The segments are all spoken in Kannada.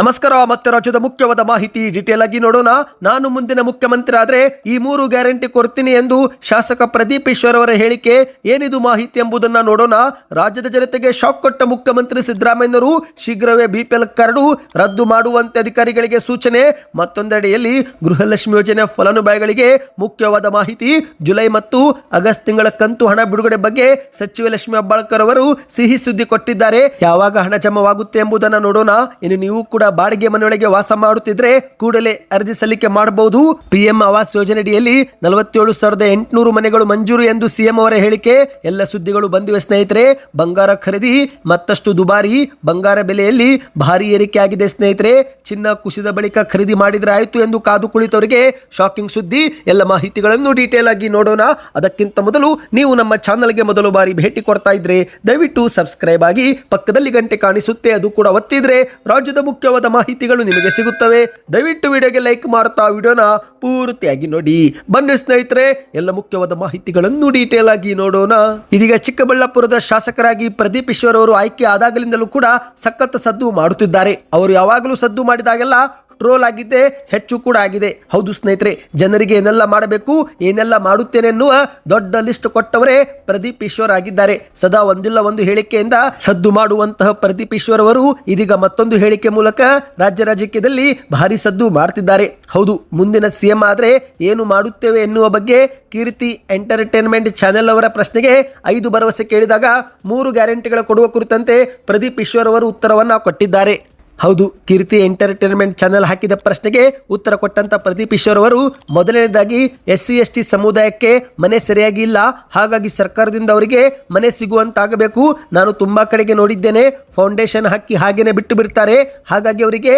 ನಮಸ್ಕಾರ, ಮತ್ತೆ ರಾಜ್ಯದ ಮುಖ್ಯವಾದ ಮಾಹಿತಿ ಡಿಟೇಲ್ ಆಗಿ ನೋಡೋಣ. ನಾನು ಮುಂದಿನ ಮುಖ್ಯಮಂತ್ರಿ ಆದರೆ ಈ ಮೂರು ಗ್ಯಾರಂಟಿ ಕೊಡ್ತೀನಿ ಎಂದು ಶಾಸಕ ಪ್ರದೀಪ್ ಈಶ್ವರ್ ಅವರ ಹೇಳಿಕೆ. ಏನಿದು ಮಾಹಿತಿ ಎಂಬುದನ್ನ ನೋಡೋಣ. ರಾಜ್ಯದ ಜನತೆಗೆ ಶಾಕ್ ಕೊಟ್ಟ ಮುಖ್ಯಮಂತ್ರಿ ಸಿದ್ದರಾಮಯ್ಯನವರು ಶೀಘ್ರವೇ ಬಿಪಿಎಲ್ ಕಾರ್ಡು ರದ್ದು ಮಾಡುವಂತೆ ಅಧಿಕಾರಿಗಳಿಗೆ ಸೂಚನೆ. ಮತ್ತೊಂದೆಡೆಯಲ್ಲಿ ಗೃಹಲಕ್ಷ್ಮಿ ಯೋಜನೆ ಫಲಾನುಭವಿಗಳಿಗೆ ಮುಖ್ಯವಾದ ಮಾಹಿತಿ. ಜುಲೈ ಮತ್ತು ಆಗಸ್ಟ್ ತಿಂಗಳ ಕಂತು ಹಣ ಬಿಡುಗಡೆ ಬಗ್ಗೆ ಸಚಿವ ಲಕ್ಷ್ಮಿ ಅಬ್ಬಾಳ್ಕರ್ ಅವರು ಸಿಹಿ ಸುದ್ದಿ ಕೊಟ್ಟಿದ್ದಾರೆ. ಯಾವಾಗ ಹಣ ಜಮಾವಾಗುತ್ತೆ ಎಂಬುದನ್ನು ನೋಡೋಣ. ಇನ್ನು ನೀವು ಕೂಡ ಬಾಡಿಗೆ ಮನೆಯೊಳಗೆ ವಾಸ ಮಾಡುತ್ತಿದ್ರೆ ಕೂಡಲೇ ಅರ್ಜಿ ಸಲ್ಲಿಕೆ ಮಾಡಬಹುದು. ಪಿಎಂ ಆವಾಸ್ ಯೋಜನೆಯಡಿಯಲ್ಲಿ ನಲವತ್ತೇಳು ಸಾವಿರದ ಎಂಟುನೂರು ಮನೆಗಳು ಮಂಜೂರು ಎಂದು ಸಿಎಂ ಅವರ ಹೇಳಿಕೆ. ಎಲ್ಲ ಸುದ್ದಿಗಳು ಬಂದಿವೆ ಸ್ನೇಹಿತರೆ. ಬಂಗಾರ ಖರೀದಿ ಮತ್ತಷ್ಟು ದುಬಾರಿ. ಬಂಗಾರ ಬೆಲೆಯಲ್ಲಿ ಭಾರಿ ಏರಿಕೆ ಆಗಿದೆ ಸ್ನೇಹಿತರೆ. ಚಿನ್ನ ಕುಸಿದ ಬಳಿಕ ಖರೀದಿ ಮಾಡಿದ್ರೆ ಆಯ್ತು ಎಂದು ಕಾದು ಕುಳಿತವರಿಗೆ ಶಾಕಿಂಗ್ ಸುದ್ದಿ. ಎಲ್ಲ ಮಾಹಿತಿಗಳನ್ನು ಡೀಟೇಲ್ ಆಗಿ ನೋಡೋಣ. ಅದಕ್ಕಿಂತ ಮೊದಲು ನೀವು ನಮ್ಮ ಚಾನಲ್ಗೆ ಮೊದಲು ಬಾರಿ ಭೇಟಿ ಕೊಡ್ತಾ ಇದ್ರೆ ದಯವಿಟ್ಟು ಸಬ್ಸ್ಕ್ರೈಬ್ ಆಗಿ ಪಕ್ಕದಲ್ಲಿ ಗಂಟೆ ಕಾಣಿಸುತ್ತೆ. ಅದು ಕೂಡ ಒತ್ತಿದ್ರೆ ರಾಜ್ಯದ ಮುಖ್ಯವಾದ ಮಾಹಿತಿಗಳು ನಿಮಗೆ ಸಿಗುತ್ತವೆ. ದಯವಿಟ್ಟು ವಿಡಿಯೋಗೆ ಲೈಕ್ ಮಾಡ್ತಾ ವಿಡಿಯೋನ ಪೂರ್ತಿಯಾಗಿ ನೋಡಿ. ಬನ್ನಿ ಸ್ನೇಹಿತರೆ, ಎಲ್ಲ ಮುಖ್ಯವಾದ ಮಾಹಿತಿಗಳನ್ನು ಡೀಟೇಲ್ ಆಗಿ ನೋಡೋಣ. ಇದೀಗ ಚಿಕ್ಕಬಳ್ಳಾಪುರದ ಶಾಸಕರಾಗಿ ಪ್ರದೀಪ್ ಈಶ್ವರ್ ಅವರು ಆಯ್ಕೆ ಆದಾಗಲಿಂದಲೂ ಕೂಡ ಸಖತ್ ಸದ್ದು ಮಾಡುತ್ತಿದ್ದಾರೆ. ಅವರು ಯಾವಾಗಲೂ ಸದ್ದು ಮಾಡಿದಾಗೆಲ್ಲ ಟ್ರೋಲ್ ಆಗಿದ್ದೆ ಹೆಚ್ಚು ಕೂಡ ಆಗಿದೆ. ಹೌದು ಸ್ನೇಹಿತರೆ, ಜನರಿಗೆ ಏನೆಲ್ಲ ಮಾಡಬೇಕು, ಏನೆಲ್ಲ ಮಾಡುತ್ತೇನೆ ಎನ್ನುವ ದೊಡ್ಡ ಲಿಸ್ಟ್ ಕೊಟ್ಟವರೇ ಪ್ರದೀಪ್ ಈಶ್ವರ್ ಆಗಿದ್ದಾರೆ. ಸದಾ ಒಂದಿಲ್ಲ ಒಂದು ಹೇಳಿಕೆಯಿಂದ ಸದ್ದು ಮಾಡುವಂತಹ ಪ್ರದೀಪ್ ಈಶ್ವರ್ ಅವರು ಇದೀಗ ಮತ್ತೊಂದು ಹೇಳಿಕೆ ಮೂಲಕ ರಾಜ್ಯ ರಾಜಕೀಯದಲ್ಲಿ ಭಾರಿ ಸದ್ದು ಮಾಡ್ತಿದ್ದಾರೆ. ಹೌದು, ಮುಂದಿನ ಸಿಎಂ ಆದರೆ ಏನು ಮಾಡುತ್ತೇವೆ ಎನ್ನುವ ಬಗ್ಗೆ ಕೀರ್ತಿ ಎಂಟರ್ಟೈನ್ಮೆಂಟ್ ಚಾನೆಲ್ ಅವರ ಪ್ರಶ್ನೆಗೆ ಐದು ಭರವಸೆ ಕೇಳಿದಾಗ ಮೂರು ಗ್ಯಾರಂಟಿಗಳ ಕೊಡುವ ಕುರಿತಂತೆ ಪ್ರದೀಪ್ ಈಶ್ವರ್ ಅವರು ಉತ್ತರವನ್ನು ಕೊಟ್ಟಿದ್ದಾರೆ. ಹೌದು, ಕೀರ್ತಿ ಎಂಟರ್ಟೈನ್ಮೆಂಟ್ ಚಾನೆಲ್ ಹಾಕಿದ ಪ್ರಶ್ನೆಗೆ ಉತ್ತರ ಕೊಟ್ಟಂತ ಪ್ರದೀಪ್ ಈಶ್ವರ್ ಅವರು ಮೊದಲನೇದಾಗಿ ಎಸ್ ಸಿ ಎಸ್ ಟಿ ಸಮುದಾಯಕ್ಕೆ ಮನೆ ಸರಿಯಾಗಿ ಇಲ್ಲ. ಹಾಗಾಗಿ ಸರ್ಕಾರದಿಂದ ಅವರಿಗೆ ಮನೆ ಸಿಗುವಂತಾಗಬೇಕು. ನಾನು ತುಂಬಾ ಕಡೆಗೆ ನೋಡಿದ್ದೇನೆ. ಫೌಂಡೇಶನ್ ಹಾಕಿ ಹಾಗೇನೆ ಬಿಟ್ಟು ಬಿಡ್ತಾರೆ. ಹಾಗಾಗಿ ಅವರಿಗೆ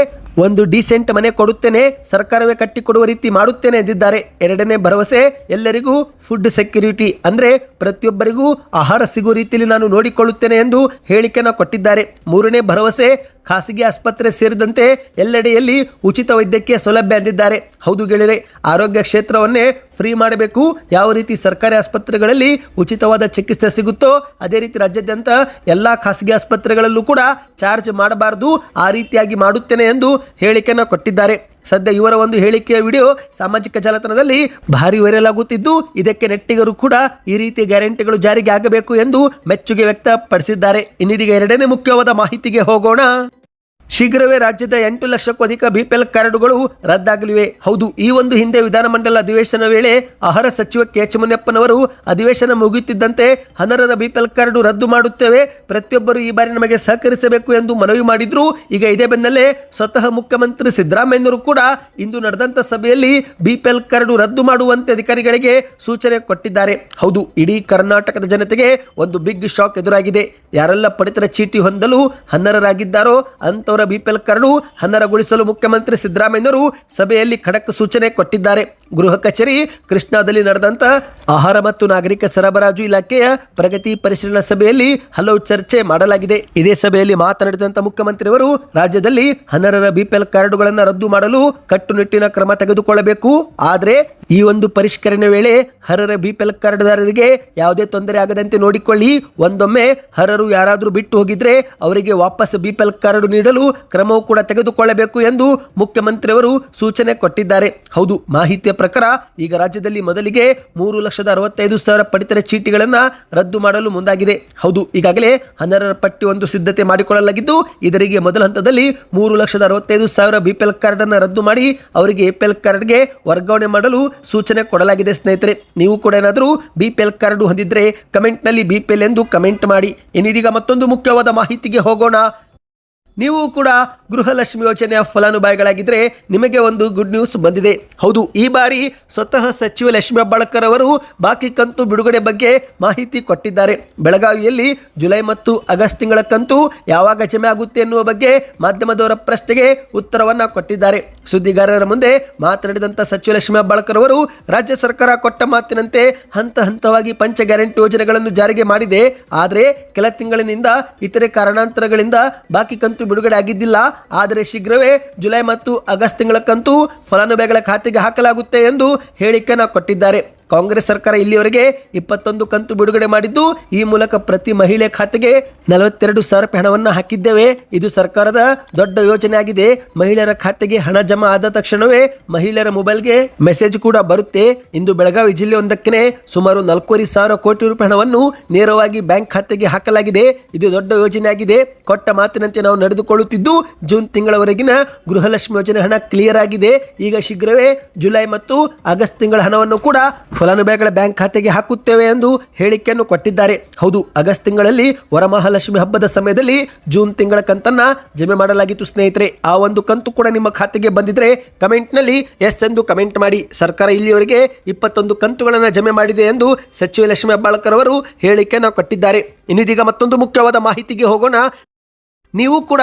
ಒಂದು ಡೀಸೆಂಟ್ ಮನೆ ಕೊಡುತ್ತೇನೆ. ಸರ್ಕಾರವೇ ಕಟ್ಟಿಕೊಡುವ ರೀತಿ ಮಾಡುತ್ತೇನೆ ಎಂದಿದ್ದಾರೆ. ಎರಡನೇ ಭರವಸೆ, ಎಲ್ಲರಿಗೂ ಫುಡ್ ಸೆಕ್ಯೂರಿಟಿ ಅಂದ್ರೆ ಪ್ರತಿಯೊಬ್ಬರಿಗೂ ಆಹಾರ ಸಿಗುವ ರೀತಿಯಲ್ಲಿ ನಾನು ನೋಡಿಕೊಳ್ಳುತ್ತೇನೆ ಎಂದು ಹೇಳಿಕೆಯನ್ನು ಕೊಟ್ಟಿದ್ದಾರೆ. ಮೂರನೇ ಭರವಸೆ ಖಾಸಗಿ ಆಸ್ಪತ್ರೆ ಸೇರಿದಂತೆ ಎಲ್ಲೆಡೆಯಲ್ಲಿ ಉಚಿತ ವೈದ್ಯಕೀಯ ಸೌಲಭ್ಯ ಅಂದಿದ್ದಾರೆ. ಹೌದು ಗೆಳೆಯರೆ, ಆರೋಗ್ಯ ಕ್ಷೇತ್ರವನ್ನೇ ಫ್ರೀ ಮಾಡಬೇಕು. ಯಾವ ರೀತಿ ಸರ್ಕಾರಿ ಆಸ್ಪತ್ರೆಗಳಲ್ಲಿ ಉಚಿತವಾದ ಚಿಕಿತ್ಸೆ ಸಿಗುತ್ತೋ, ಅದೇ ರೀತಿ ರಾಜ್ಯಾದ್ಯಂತ ಎಲ್ಲ ಖಾಸಗಿ ಆಸ್ಪತ್ರೆಗಳಲ್ಲೂ ಕೂಡ ಚಾರ್ಜ್ ಮಾಡಬಾರದು. ಆ ರೀತಿಯಾಗಿ ಮಾಡುತ್ತೇನೆ ಎಂದು ಹೇಳಿಕೆಯನ್ನು ಕೊಟ್ಟಿದ್ದಾರೆ. ಸದ್ಯ ಇವರ ಒಂದು ಹೇಳಿಕೆಯ ವಿಡಿಯೋ ಸಾಮಾಜಿಕ ಜಾಲತಾಣದಲ್ಲಿ ಭಾರಿ ವೈರಲ್ ಆಗುತ್ತಿದ್ದು ಇದಕ್ಕೆ ನೆಟ್ಟಿಗರು ಕೂಡ ಈ ರೀತಿ ಗ್ಯಾರಂಟಿಗಳು ಜಾರಿಗೆ ಆಗಬೇಕು ಎಂದು ಮೆಚ್ಚುಗೆ ವ್ಯಕ್ತಪಡಿಸಿದ್ದಾರೆ. ಇನ್ನಿದೀಗ ಎರಡನೇ ಮುಖ್ಯವಾದ ಮಾಹಿತಿಗೆ ಹೋಗೋಣ. ಶೀಘ್ರವೇ ರಾಜ್ಯದ ಎಂಟು ಲಕ್ಷಕ್ಕೂ ಅಧಿಕ ಬಿಪಿಎಲ್ ಕಾರ್ಡುಗಳು ರದ್ದಾಗಲಿವೆ. ಹೌದು, ಈ ಒಂದು ಹಿಂದೆ ವಿಧಾನಮಂಡಲ ಅಧಿವೇಶನ ವೇಳೆ ಆಹಾರ ಸಚಿವ ಕೆ ಎಚ್ ಅಧಿವೇಶನ ಮುಗಿಯುತ್ತಿದ್ದಂತೆ ಹನರರ ಬಿಪಿಎಲ್ ಕಾರ್ಡು ರದ್ದು ಮಾಡುತ್ತೇವೆ. ಪ್ರತಿಯೊಬ್ಬರು ಈ ಬಾರಿ ನಮಗೆ ಸಹಕರಿಸಬೇಕು ಎಂದು ಮನವಿ ಮಾಡಿದ್ರು. ಈಗ ಇದೇ ಬೆನ್ನಲ್ಲೇ ಸ್ವತಃ ಮುಖ್ಯಮಂತ್ರಿ ಸಿದ್ದರಾಮಯ್ಯನವರು ಕೂಡ ಇಂದು ನಡೆದಂತ ಸಭೆಯಲ್ಲಿ ಬಿಪಿಎಲ್ ಕಾರ್ಡು ರದ್ದು ಮಾಡುವಂತೆ ಅಧಿಕಾರಿಗಳಿಗೆ ಸೂಚನೆ ಕೊಟ್ಟಿದ್ದಾರೆ. ಹೌದು, ಇಡೀ ಕರ್ನಾಟಕದ ಜನತೆಗೆ ಒಂದು ಬಿಗ್ ಶಾಕ್ ಎದುರಾಗಿದೆ. ಯಾರೆಲ್ಲ ಪಡಿತರ ಚೀಟಿ ಹೊಂದಲು ಹನ್ನರರಾಗಿದ್ದಾರೋ ಅಂತವರ ಬಿಪಿಎಲ್ ಕಾರ್ಡು ಹನ್ನರಗೊಳಿಸಲು ಮುಖ್ಯಮಂತ್ರಿ ಸಿದ್ದರಾಮಯ್ಯನವರು ಸಭೆಯಲ್ಲಿ ಖಡಕ್ ಸೂಚನೆ ಕೊಟ್ಟಿದ್ದಾರೆ. ಗೃಹ ಕಚೇರಿ, ಕೃಷ್ಣಾದಲ್ಲಿ ನಡೆದಂತ ಆಹಾರ ಮತ್ತು ನಾಗರಿಕ ಸರಬರಾಜು ಇಲಾಖೆಯ ಪ್ರಗತಿ ಪರಿಶೀಲನಾ ಸಭೆಯಲ್ಲಿ ಹಲವು ಚರ್ಚೆ ಮಾಡಲಾಗಿದೆ. ಇದೇ ಸಭೆಯಲ್ಲಿ ಮಾತನಾಡಿದಂತ ಮುಖ್ಯಮಂತ್ರಿಯವರು, ರಾಜ್ಯದಲ್ಲಿ ಹನ್ನರರ ಬಿಪಿಎಲ್ ಕಾರ್ಡುಗಳನ್ನು ರದ್ದು ಮಾಡಲು ಕಟ್ಟುನಿಟ್ಟಿನ ಕ್ರಮ ತೆಗೆದುಕೊಳ್ಳಬೇಕು. ಆದರೆ ಈ ಒಂದು ಪರಿಷ್ಕರಣೆ ವೇಳೆ ಹರರ ಬಿಪಿಎಲ್ ಕಾರ್ಡ್ದಾರರಿಗೆ ಯಾವುದೇ ತೊಂದರೆ ಆಗದಂತೆ ನೋಡಿಕೊಳ್ಳಿ. ಒಂದೊಮ್ಮೆ ಹರರು ಯಾರಾದರೂ ಬಿಟ್ಟು ಹೋಗಿದ್ರೆ ಅವರಿಗೆ ವಾಪಸ್ ಬಿಪಿಎಲ್ ಕಾರ್ಡ್ ನೀಡಲು ಕ್ರಮವೂ ಕೂಡ ತೆಗೆದುಕೊಳ್ಳಬೇಕು ಎಂದು ಮುಖ್ಯಮಂತ್ರಿಯವರು ಸೂಚನೆ ಕೊಟ್ಟಿದ್ದಾರೆ. ಹೌದು, ಮಾಹಿತಿಯ ಪ್ರಕಾರ ಈಗ ರಾಜ್ಯದಲ್ಲಿ ಮೊದಲಿಗೆ ಮೂರು ಲಕ್ಷದ ಅರವತ್ತೈದು ಸಾವಿರ ಪಡಿತರ ಚೀಟಿಗಳನ್ನು ರದ್ದು ಮಾಡಲು ಮುಂದಾಗಿದೆ. ಹೌದು, ಈಗಾಗಲೇ ಹನ್ನರರ ಪಟ್ಟಿ ಒಂದು ಸಿದ್ಧತೆ ಮಾಡಿಕೊಳ್ಳಲಾಗಿದ್ದು, ಇದರಿಗೆ ಮೊದಲ ಹಂತದಲ್ಲಿ ಮೂರು ಲಕ್ಷದ ಅರವತ್ತೈದು ಸಾವಿರ ಬಿಪಿಎಲ್ ಕಾರ್ಡ್ ಅನ್ನು ರದ್ದು ಮಾಡಿ ಅವರಿಗೆ ಎ ಪಿ ಎಲ್ ಕಾರ್ಡ್ಗೆ ವರ್ಗಾವಣೆ ಮಾಡಲು ಸೂಚನೆ ಕೊಡಲಾಗಿದೆ ಸ್ನೇಹಿತರೆ. ನೀವು ಕೂಡ ಏನಾದರೂ ಬಿ ಪಿ ಎಲ್ ಕಾರ್ಡ್ ಹೊಂದಿದ್ರೆ ಕಮೆಂಟ್ನಲ್ಲಿ ಬಿ ಪಿ ಎಲ್ ಎಂದು ಕಮೆಂಟ್ ಮಾಡಿ. ಇನ್ನಿದೀಗ ಮತ್ತೊಂದು ಮುಖ್ಯವಾದ ಮಾಹಿತಿಗೆ ಹೋಗೋಣ. ನೀವು ಕೂಡ ಗೃಹಲಕ್ಷ್ಮಿ ಯೋಜನೆಯ ಫಲಾನುಭವಿಗಳಾಗಿದ್ದರೆ ನಿಮಗೆ ಒಂದು ಗುಡ್ ನ್ಯೂಸ್ ಬಂದಿದೆ. ಹೌದು, ಈ ಬಾರಿ ಸ್ವತಃ ಸಚಿವ ಲಕ್ಷ್ಮಿ ಹೆಬ್ಬಾಳ್ಕರ್ ಅವರು ಬಾಕಿ ಕಂತು ಬಿಡುಗಡೆ ಬಗ್ಗೆ ಮಾಹಿತಿ ಕೊಟ್ಟಿದ್ದಾರೆ. ಬೆಳಗಾವಿಯಲ್ಲಿ ಜುಲೈ ಮತ್ತು ಆಗಸ್ಟ್ ತಿಂಗಳ ಕಂತು ಯಾವಾಗ ಜಮೆ ಆಗುತ್ತೆ ಎನ್ನುವ ಬಗ್ಗೆ ಮಾಧ್ಯಮದವರ ಪ್ರಶ್ನೆಗೆ ಉತ್ತರವನ್ನು ಕೊಟ್ಟಿದ್ದಾರೆ. ಸುದ್ದಿಗಾರರ ಮುಂದೆ ಮಾತನಾಡಿದಂಥ ಸಚಿವ ಲಕ್ಷ್ಮಿ ಹೆಬ್ಬಾಳ್ಕರ್ ಅವರು, ರಾಜ್ಯ ಸರ್ಕಾರ ಕೊಟ್ಟ ಮಾತಿನಂತೆ ಹಂತ ಹಂತವಾಗಿ ಪಂಚ ಗ್ಯಾರಂಟಿ ಯೋಜನೆಗಳನ್ನು ಜಾರಿಗೆ ಮಾಡಿದೆ. ಆದರೆ ಕೆಲ ತಿಂಗಳಿನಿಂದ ಇತರೆ ಕಾರಣಾಂತರಗಳಿಂದ ಬಾಕಿ ಕಂತು ಬಿಡುಗಡೆ ಆಗಿದ್ದಿಲ್ಲ. ಆದರೆ ಶೀಘ್ರವೇ ಜುಲೈ ಮತ್ತು ಆಗಸ್ಟ್ ತಿಂಗಳಕ್ಕಂತೂ ಫಲಾನುಭವಿಗಳ ಖಾತೆಗೆ ಹಾಕಲಾಗುತ್ತೆ ಎಂದು ಹೇಳಿಕೆಯನ್ನು ಕೊಟ್ಟಿದ್ದಾರೆ. ಕಾಂಗ್ರೆಸ್ ಸರ್ಕಾರ ಇಲ್ಲಿಯವರೆಗೆ ಇಪ್ಪತ್ತೊಂದು ಕಂತು ಬಿಡುಗಡೆ ಮಾಡಿದ್ದು, ಈ ಮೂಲಕ ಪ್ರತಿ ಮಹಿಳೆ ಖಾತೆಗೆ ನಲವತ್ತೆರಡು ಸಾವಿರ ರೂಪಾಯಿ ಹಣವನ್ನು ಹಾಕಿದ್ದೇವೆ. ಇದು ಸರ್ಕಾರದ ದೊಡ್ಡ ಯೋಜನೆ ಆಗಿದೆ ಮಹಿಳೆಯರ ಖಾತೆಗೆ ಹಣ ಜಮಾ ಆದ ತಕ್ಷಣವೇ ಮಹಿಳೆಯರ ಮೊಬೈಲ್ಗೆ ಮೆಸೇಜ್ ಕೂಡ ಬರುತ್ತೆ. ಇಂದು ಬೆಳಗಾವಿ ಜಿಲ್ಲೆಯೊಂದಕ್ಕೆ ಸುಮಾರು ನಾಲ್ಕೂವರೆ ಸಾವಿರ ಕೋಟಿ ರೂಪಾಯಿ ಹಣವನ್ನು ನೇರವಾಗಿ ಬ್ಯಾಂಕ್ ಖಾತೆಗೆ ಹಾಕಲಾಗಿದೆ. ಇದು ದೊಡ್ಡ ಯೋಜನೆ ಆಗಿದೆ ಕೊಟ್ಟ ಮಾತಿನಂತೆ ನಾವು ನಡೆದುಕೊಳ್ಳುತ್ತಿದ್ದು, ಜೂನ್ ತಿಂಗಳವರೆಗಿನ ಗೃಹಲಕ್ಷ್ಮಿ ಯೋಜನೆ ಹಣ ಕ್ಲಿಯರ್ ಆಗಿದೆ. ಈಗ ಶೀಘ್ರವೇ ಜುಲೈ ಮತ್ತು ಆಗಸ್ಟ್ ತಿಂಗಳ ಹಣವನ್ನು ಕೂಡ ಫಲಾನುಭವಿಗಳ ಬ್ಯಾಂಕ್ ಖಾತೆಗೆ ಹಾಕುತ್ತೇವೆ ಎಂದು ಹೇಳಿಕೆಯನ್ನು ಕೊಟ್ಟಿದ್ದಾರೆ. ಹೌದು, ಆಗಸ್ಟ್ ತಿಂಗಳಲ್ಲಿ ವರಮಹಾಲಕ್ಷ್ಮಿ ಹಬ್ಬದ ಸಮಯದಲ್ಲಿ ಜೂನ್ ತಿಂಗಳ ಕಂತನ್ನ ಜಮೆ ಮಾಡಲಾಗಿತ್ತು ಸ್ನೇಹಿತರೆ. ಆ ಒಂದು ಕಂತು ಕೂಡ ನಿಮ್ಮ ಖಾತೆಗೆ ಬಂದಿದ್ರೆ ಕಮೆಂಟ್ನಲ್ಲಿ ಎಸ್ ಎಂದು ಕಮೆಂಟ್ ಮಾಡಿ. ಸರ್ಕಾರ ಇಲ್ಲಿಯವರೆಗೆ ಇಪ್ಪತ್ತೊಂದು ಕಂತುಗಳನ್ನು ಜಮೆ ಮಾಡಿದೆ ಎಂದು ಸಚಿವ ಲಕ್ಷ್ಮಿ ಹೆಬ್ಬಾಳ್ಕರ್ ಅವರು ಹೇಳಿಕೆಯನ್ನು ಕೊಟ್ಟಿದ್ದಾರೆ. ಇನ್ನಿದೀಗ ಮತ್ತೊಂದು ಮುಖ್ಯವಾದ ಮಾಹಿತಿಗೆ ಹೋಗೋಣ. ನೀವು ಕೂಡ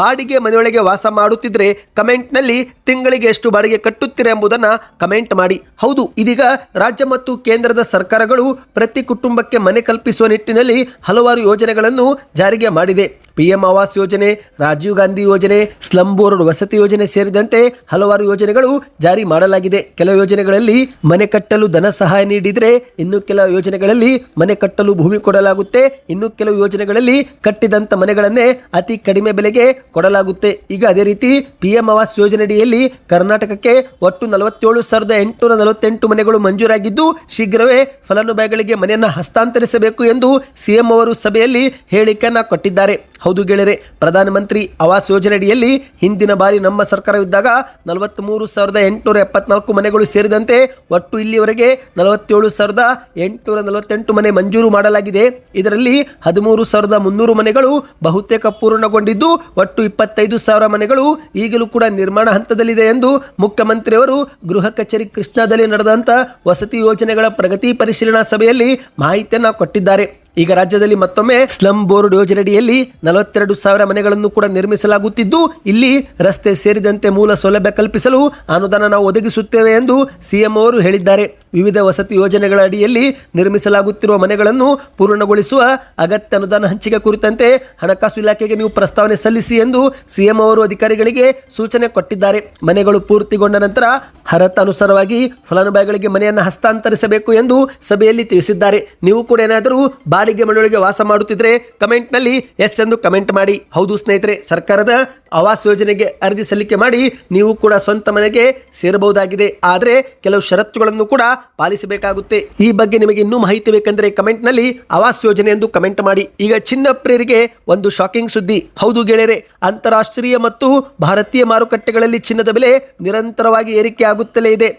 ಬಾಡಿಗೆ ಮನೆಯೊಳಗೆ ವಾಸ ಮಾಡುತ್ತಿದ್ರೆ ಕಮೆಂಟ್ನಲ್ಲಿ ತಿಂಗಳಿಗೆ ಎಷ್ಟು ಬಾಡಿಗೆ ಕಟ್ಟುತ್ತೀರಾ ಎಂಬುದನ್ನು ಕಮೆಂಟ್ ಮಾಡಿ. ಹೌದು, ಇದೀಗ ರಾಜ್ಯ ಮತ್ತು ಕೇಂದ್ರದ ಸರ್ಕಾರಗಳು ಪ್ರತಿ ಕುಟುಂಬಕ್ಕೆ ಮನೆ ಕಲ್ಪಿಸುವ ನಿಟ್ಟಿನಲ್ಲಿ ಹಲವಾರು ಯೋಜನೆಗಳನ್ನು ಜಾರಿಗೆ ಮಾಡಿದೆ. ಪಿಎಂ ಆವಾಸ್ ಯೋಜನೆ, ರಾಜೀವ್ ಗಾಂಧಿ ಯೋಜನೆ, ಸ್ಲಂ ಬೋರ್ಡ್ ವಸತಿ ಯೋಜನೆ ಸೇರಿದಂತೆ ಹಲವಾರು ಯೋಜನೆಗಳು ಜಾರಿ ಮಾಡಲಾಗಿದೆ. ಕೆಲವು ಯೋಜನೆಗಳಲ್ಲಿ ಮನೆ ಕಟ್ಟಲು ಧನ ಸಹಾಯ ನೀಡಿದರೆ ಇನ್ನು ಕೆಲವು ಯೋಜನೆಗಳಲ್ಲಿ ಮನೆ ಕಟ್ಟಲು ಭೂಮಿ ಕೊಡಲಾಗುತ್ತೆ. ಇನ್ನು ಕೆಲವು ಯೋಜನೆಗಳಲ್ಲಿ ಕಟ್ಟಿದಂತ ಮನೆಗಳನ್ನೇ ಅತಿ ಕಡಿಮೆ ಬೆಲೆಗೆ ಕೊಡಲಾಗುತ್ತೆ. ಈಗ ಅದೇ ರೀತಿ ಪಿಎಂ ಆವಾಸ್ ಯೋಜನೆಯಡಿಯಲ್ಲಿ ಕರ್ನಾಟಕಕ್ಕೆ ಒಟ್ಟು ನಲವತ್ತೇಳು ಸಾವಿರದ ಎಂಟುನೂರ ನಲವತ್ತೆಂಟು ಮನೆಗಳು ಮಂಜೂರಾಗಿದ್ದು, ಶೀಘ್ರವೇ ಫಲಾನುಭವಿಗಳಿಗೆ ಮನೆಯನ್ನು ಹಸ್ತಾಂತರಿಸಬೇಕು ಎಂದು ಸಿಎಂ ಅವರು ಸಭೆಯಲ್ಲಿ ಹೇಳಿಕೆಯನ್ನು ಕೊಟ್ಟಿದ್ದಾರೆ. ಹೌದು ಗೆಳೆಯರೆ, ಪ್ರಧಾನಮಂತ್ರಿ ಆವಾಸ್ ಯೋಜನೆಯಡಿಯಲ್ಲಿ ಹಿಂದಿನ ಬಾರಿ ನಮ್ಮ ಸರ್ಕಾರವಿದ್ದಾಗ ನಲವತ್ತ್ಮೂರು ಸಾವಿರದ ಎಂಟುನೂರ ಎಪ್ಪತ್ನಾಲ್ಕು ಮನೆಗಳು ಸೇರಿದಂತೆ ಒಟ್ಟು ಇಲ್ಲಿವರೆಗೆ ನಲವತ್ತೇಳು ಸಾವಿರದ ಎಂಟುನೂರ ನಲವತ್ತೆಂಟು ಮನೆ ಮಂಜೂರು ಮಾಡಲಾಗಿದೆ. ಇದರಲ್ಲಿ ಹದಿಮೂರು ಸಾವಿರದ ಮುನ್ನೂರು ಮನೆಗಳು ಬಹುತೇಕ ಪೂರ್ಣಗೊಂಡಿದ್ದು, ಒಟ್ಟು ಇಪ್ಪತ್ತೈದು ಸಾವಿರ ಮನೆಗಳು ಈಗಲೂ ಕೂಡ ನಿರ್ಮಾಣ ಹಂತದಲ್ಲಿದೆ ಎಂದು ಮುಖ್ಯಮಂತ್ರಿಯವರು ಗೃಹ ಕಚೇರಿ ಕೃಷ್ಣಾದಲ್ಲಿ ನಡೆದಂಥ ವಸತಿ ಯೋಜನೆಗಳ ಪ್ರಗತಿ ಪರಿಶೀಲನಾ ಸಭೆಯಲ್ಲಿ ಮಾಹಿತಿಯನ್ನು ಕೊಟ್ಟಿದ್ದಾರೆ. ಈಗ ರಾಜ್ಯದಲ್ಲಿ ಮತ್ತೊಮ್ಮೆ ಸ್ಲಂ ಬೋರ್ಡ್ ಯೋಜನೆಯಡಿಯಲ್ಲಿ ನಲವತ್ತೆರಡು ಸಾವಿರ ಮನೆಗಳನ್ನು ಕೂಡ ನಿರ್ಮಿಸಲಾಗುತ್ತಿದ್ದು, ಇಲ್ಲಿ ರಸ್ತೆ ಸೇರಿದಂತೆ ಮೂಲ ಸೌಲಭ್ಯ ಕಲ್ಪಿಸಲು ಅನುದಾನ ನಾವು ಒದಗಿಸುತ್ತೇವೆ ಎಂದು ಸಿಎಂ ಅವರು ಹೇಳಿದ್ದಾರೆ. ವಿವಿಧ ವಸತಿ ಯೋಜನೆಗಳ ಅಡಿಯಲ್ಲಿ ನಿರ್ಮಿಸಲಾಗುತ್ತಿರುವ ಮನೆಗಳನ್ನು ಪೂರ್ಣಗೊಳಿಸುವ ಅಗತ್ಯ ಅನುದಾನ ಹಂಚಿಕೆ ಕುರಿತಂತೆ ಹಣಕಾಸು ಇಲಾಖೆಗೆ ನೀವು ಪ್ರಸ್ತಾವನೆ ಸಲ್ಲಿಸಿ ಎಂದು ಸಿಎಂ ಅವರು ಅಧಿಕಾರಿಗಳಿಗೆ ಸೂಚನೆ ಕೊಟ್ಟಿದ್ದಾರೆ. ಮನೆಗಳು ಪೂರ್ತಿಗೊಂಡ ನಂತರ ಹರತ ಅನುಸಾರವಾಗಿ ಫಲಾನುಭವಿಗಳಿಗೆ ಮನೆಯನ್ನು ಹಸ್ತಾಂತರಿಸಬೇಕು ಎಂದು ಸಭೆಯಲ್ಲಿ ತಿಳಿಸಿದ್ದಾರೆ. ನೀವು ಕೂಡ ಏನಾದರೂ ಬಾಡಿಗೆ ಮನೆಯೊಳಗೆ ವಾಸ ಮಾಡುತ್ತಿದ್ರೆ ಕಮೆಂಟ್ನಲ್ಲಿ ಎಸ್ ಎಂದು ಕಮೆಂಟ್ ಮಾಡಿ. ಹೌದು ಸ್ನೇಹಿತರೆ, ಸರ್ಕಾರದ ಆವಾಸ್ ಯೋಜನೆಗೆ ಅರ್ಜಿ ಸಲ್ಲಿಕೆ ಮಾಡಿ ನೀವು ಕೂಡ ಸ್ವಂತ ಮನೆಗೆ ಸೇರಬಹುದಾಗಿದೆ. ಆದರೆ ಕೆಲವು ಷರತ್ತುಗಳನ್ನು ಕೂಡ ಪಾಲಿಸಬೇಕಾಗುತ್ತೆ. ಈ ಬಗ್ಗೆ ನಿಮಗೆ ಇನ್ನೂ ಮಾಹಿತಿ ಬೇಕೆಂದರೆ ಕಮೆಂಟ್ನಲ್ಲಿ ಆವಾಸ್ ಯೋಜನೆ ಎಂದು ಕಮೆಂಟ್ ಮಾಡಿ. ಈಗ ಚಿನ್ನ ಪ್ರಿಯರಿಗೆ ಒಂದು ಶಾಕಿಂಗ್ ಸುದ್ದಿ. ಹೌದು ಗೆಳೆಯರೆ, ಅಂತಾರಾಷ್ಟ್ರೀಯ ಮತ್ತು ಭಾರತೀಯ ಮಾರುಕಟ್ಟೆಗಳಲ್ಲಿ ಚಿನ್ನದ ಬೆಲೆ ನಿರಂತರವಾಗಿ ಏರಿಕೆ ಆಗುತ್ತಲೇ ಇದೆ.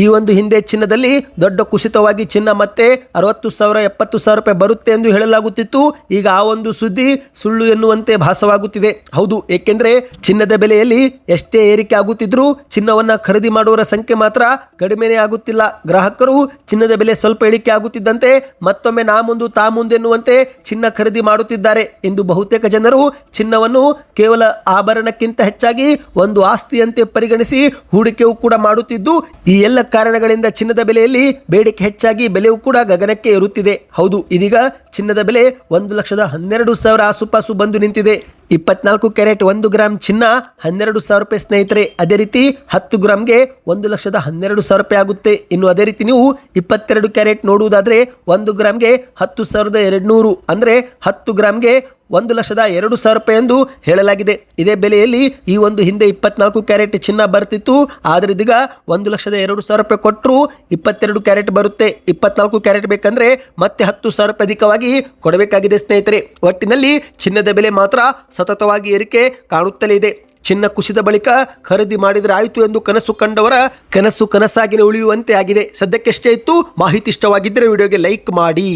ಈ ಒಂದು ಹಿಂದೆ ಚಿನ್ನದಲ್ಲಿ ದೊಡ್ಡ ಕುಸಿತವಾಗಿ ಚಿನ್ನ ಮತ್ತೆ ಅರವತ್ತು ಸಾವಿರ, ಎಪ್ಪತ್ತು ಸಾವಿರ ರೂಪಾಯಿ ಬರುತ್ತೆ ಎಂದು ಹೇಳಲಾಗುತ್ತಿತ್ತು. ಈಗ ಆ ಒಂದು ಸುದ್ದಿ ಸುಳ್ಳು ಎನ್ನುವಂತೆ ಭಾಸವಾಗುತ್ತಿದೆ. ಹೌದು, ಏಕೆಂದರೆ ಚಿನ್ನದ ಬೆಲೆಯಲ್ಲಿ ಎಷ್ಟೇ ಏರಿಕೆ ಆಗುತ್ತಿದ್ರೂ ಚಿನ್ನವನ್ನ ಖರೀದಿ ಮಾಡುವವರ ಸಂಖ್ಯೆ ಮಾತ್ರ ಕಡಿಮೆನೇ ಆಗುತ್ತಿಲ್ಲ. ಗ್ರಾಹಕರು ಚಿನ್ನದ ಬೆಲೆ ಸ್ವಲ್ಪ ಇಳಿಕೆ ಆಗುತ್ತಿದ್ದಂತೆ ಮತ್ತೊಮ್ಮೆ ನಾ ಮುಂದು ತಾ ಮುಂದೆನ್ನುವಂತೆ ಚಿನ್ನ ಖರೀದಿ ಮಾಡುತ್ತಿದ್ದಾರೆ ಎಂದು ಬಹುತೇಕ ಜನರು ಚಿನ್ನವನ್ನು ಕೇವಲ ಆಭರಣಕ್ಕಿಂತ ಹೆಚ್ಚಾಗಿ ಒಂದು ಆಸ್ತಿಯಂತೆ ಪರಿಗಣಿಸಿ ಹೂಡಿಕೆಯೂ ಕೂಡ ಮಾಡುತ್ತಿದ್ದು, ಈ ಎಲ್ಲ ಕಾರಣಗಳಿಂದ ಚಿನ್ನದ ಬೆಲೆಯಲ್ಲಿ ಬೇಡಿಕೆ ಹೆಚ್ಚಾಗಿ ಬೆಲೆಯೂ ಕೂಡ ಗಗನಕ್ಕೆ ಏರುತ್ತಿದೆ. ಹೌದು, ಇದೀಗ ಚಿನ್ನದ ಬೆಲೆ ಒಂದು ಲಕ್ಷದ ಹನ್ನೆರಡು ಸಾವಿರ ಆಸುಪಾಸು ಬಂದು ನಿಂತಿದೆ. ಇಪ್ಪತ್ನಾಲ್ಕು ಕ್ಯಾರೆಟ್ ಒಂದು ಗ್ರಾಮ್ ಚಿನ್ನ, ಹನ್ನೆರಡು ಸಾವಿರ ರೂಪಾಯಿ ಸ್ನೇಹಿತರೆ, ಅದೇ ರೀತಿ ಹತ್ತು ಗ್ರಾಮ್ಗೆ ಒಂದು ಲಕ್ಷದ ಹನ್ನೆರಡು ಸಾವಿರ ರೂಪಾಯಿ ಆಗುತ್ತೆ. ಇನ್ನು ಅದೇ ರೀತಿ ನೀವು ಇಪ್ಪತ್ತೆರಡು ಕ್ಯಾರೆಟ್ ನೋಡುವುದಾದ್ರೆ ಒಂದು ಗ್ರಾಮ್ಗೆ ಹತ್ತು ಸಾವಿರದ ಎರಡು ನೂರು ಅಂದರೆ ಹತ್ತು ಗ್ರಾಮ್ಗೆ ಒಂದು ಲಕ್ಷದ ಎರಡು ಸಾವಿರ ರೂಪಾಯಿ ಎಂದು ಹೇಳಲಾಗಿದೆ. ಇದೇ ಬೆಲೆಯಲ್ಲಿ ಈ ಒಂದು ಹಿಂದೆ ಇಪ್ಪತ್ನಾಲ್ಕು ಕ್ಯಾರೆಟ್ ಚಿನ್ನ ಬರ್ತಿತ್ತು. ಆದರೆ ಇದೀಗ ಒಂದು ಲಕ್ಷದ ಎರಡು ಸಾವಿರ ರೂಪಾಯಿ ಕೊಟ್ಟರು ಇಪ್ಪತ್ತೆರಡು ಕ್ಯಾರೆಟ್ ಬರುತ್ತೆ. ಇಪ್ಪತ್ನಾಲ್ಕು ಕ್ಯಾರೆಟ್ ಬೇಕಂದ್ರೆ ಮತ್ತೆ ಹತ್ತು ಸಾವಿರ ರೂಪಾಯಿ ಅಧಿಕವಾಗಿ ಕೊಡಬೇಕಾಗಿದೆ ಸ್ನೇಹಿತರೆ. ಒಟ್ಟಿನಲ್ಲಿ ಚಿನ್ನದ ಬೆಲೆ ಮಾತ್ರ ಸತತವಾಗಿ ಏರಿಕೆ ಕಾಣುತ್ತಲೇ ಇದೆ. ಚಿನ್ನ ಕುಸಿದ ಬಳಿಕ ಖರೀದಿ ಮಾಡಿದರೆ ಆಯಿತು ಎಂದು ಕನಸು ಕಂಡವರ ಕನಸು ಕನಸಾಗಿ ಉಳಿಯುವಂತೆ ಆಗಿದೆ. ಸದ್ಯಕ್ಕೆ ಇತ್ತು, ಮಾಹಿತಿ ಇಷ್ಟವಾಗಿದ್ದರೆ ವಿಡಿಯೋಗೆ ಲೈಕ್ ಮಾಡಿ.